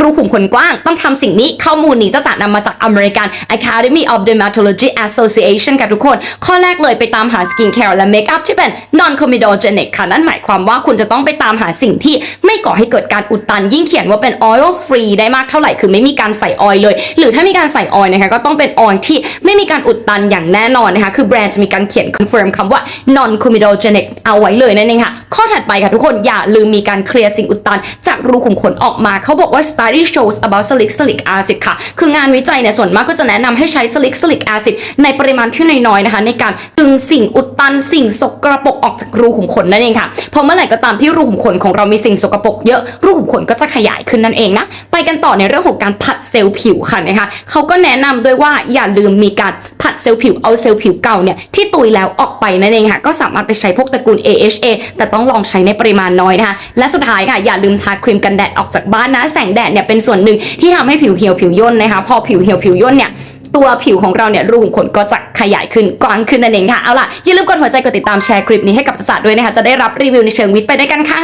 รูขุมขนกว้างต้องทำสิ่งนี้ข้อมูลนี้จะจัดนำมาจาก American Academy of Dermatology Association ค่ะทุกคน ข้อแรกเลยไปตามหาสกินแคร์และเมคอัพที่เป็น non comedogenic ค่ะ นั่นหมายความว่าคุณจะต้องไปตามหาสิ่งที่ไม่ก่อให้เกิดการอุดตัน ยิ่งเขียนว่าเป็น oil free ได้มากเท่าไหร่คือไม่มีการใส่ออยล์เลย หรือถ้ามีการใส่ออยล์นะคะก็ต้องเป็นออยล์ที่ไม่มีการอุดตันอย่างแน่นอนนะคะคือแบรนด์จะมีการเขียน confirm คำว่า non comedogenic เอาไว้เลยนั่นเองค่ะ ข้อถัดไปค่ะทุกคนอย่าลืมมีการเคลียร์สิ่งอุดตัน จากรูขุมขนออกมาเขาบอกว่า study shows about salicylic acid ค่ะ คืองานวิจัยเนี่ยส่วนมากก็จะแนะนำให้ใช้ salicylic acid ในปริมาณที่น้อยๆนะคะ ในการดึงสิ่งอุดตันสิ่งสกรปรกออกจากรูขุมขนนั่นเองค่ะเพราะเมื่อไหร่ก็ตามที่รูขุมขนของเรามีสิ่งสกปรกเยอะรูขุมขนก็จะขยายขึ้นนั่นเองนะไปกันต่อในเรื่องของการผัดเซลล์ผิวค่ะนะคะเขาก็แนะนำด้วยว่าอย่าลืมมีการผัดเซลล์ผิวเอาเซลล์ผิวเก่าเนี่ยที่ตุยแล้วออกไปนั่นเองค่ะก็สามารถไปใช้พวกตระกูล AHA แต่ต้องลองใช้ในปริมาณน้อยนะคะและสุดท้ายค่ะอย่าลืมทาครีมกันแดดออกจากบ้านนะแสงแดดเนี่ยเป็นส่วนหนึ่งที่ทำให้ผิวเหี่ยวผิวย่นนะคะพอผิวเหี่ยวผิวย่นเนี่ยตัวผิวของเราเนี่ยรูขุมขนก็จะขยายขึ้นกว้างขึ้นนั่นเองค่ะเอาล่ะอย่าลืมกดหัวใจกดติดตามแชร์คลิปนี้ให้กับจัสด้วยนะคะจะได้รับรีวิวในเชิงวิทย์ไปด้วยกันค่ะ